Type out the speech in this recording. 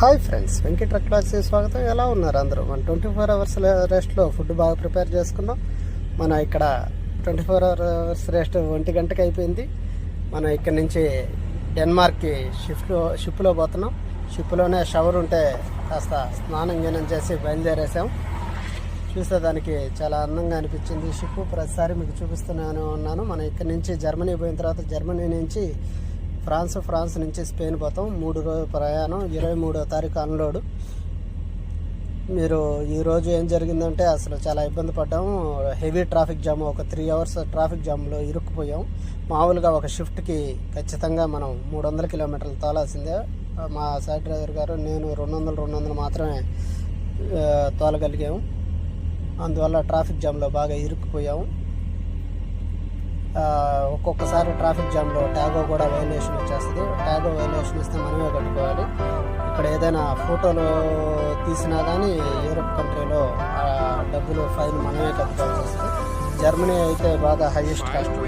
Hi friends Venkata truck స్వాగతం. ఎలా ఉన్నారు అందరూ? మన ట్వంటీ ఫోర్ అవర్స్ రెస్ట్లో ఫుడ్ బాగా ప్రిపేర్ చేసుకున్నాం. మన ఇక్కడ ట్వంటీ ఫోర్ అవర్స్ రెస్ట్ ఒంటి గంటకి అయిపోయింది. మనం ఇక్కడ నుంచి డెన్మార్క్కి షిఫ్ట్లో షిప్లో పోతున్నాం. షిప్లోనే షవర్ ఉంటే కాస్త స్నానం గినం చేసి బయలుదేరేసాం. చూస్తే దానికి చాలా అందంగా అనిపించింది. షిప్ ప్రతిసారి మీకు చూపిస్తూనే ఉన్నాను. మనం ఇక్కడ నుంచి జర్మనీ పోయిన తర్వాత జర్మనీ నుంచి ఫ్రాన్స్ ఫ్రాన్స్ నుంచి స్పెయిన్ పోతాం. మూడు రోజుల ప్రయాణం ఇరవై మూడో తారీఖు అన్లోడ్. మీరు ఈరోజు ఏం జరిగిందంటే అసలు చాలా ఇబ్బంది పడ్డాము హెవీ ట్రాఫిక్ జామ్ ఒక త్రీ అవర్స్ ట్రాఫిక్ జామ్లో ఇరుక్కుపోయాం. మామూలుగా ఒక షిఫ్ట్కి ఖచ్చితంగా మనం మూడు వందల కిలోమీటర్లు తోలాల్సిందే. మా సైడ్ డ్రైవర్ గారు నేను రెండు వందలు రెండు వందలు మాత్రమే తోలగలిగాము అందువల్ల ట్రాఫిక్ జామ్లో బాగా ఇరుక్కుపోయాము ఒక్కొక్కసారి ట్రాఫిక్ జామ్లో ట్యాగో కూడా వైలేషన్ వచ్చేస్తుంది. ట్యాగో వైలేషన్ ఇస్తే మనమే కట్టుకోవాలి. ఇక్కడ ఏదైనా ఫోటోలు తీసినా కానీ యూరప్ కంట్రీలో డబ్బులు ఫైన్ మనమే కట్టుకోవాల్సి వస్తుంది. జర్మనీ అయితే బాగా హైయెస్ట్ కాస్ట్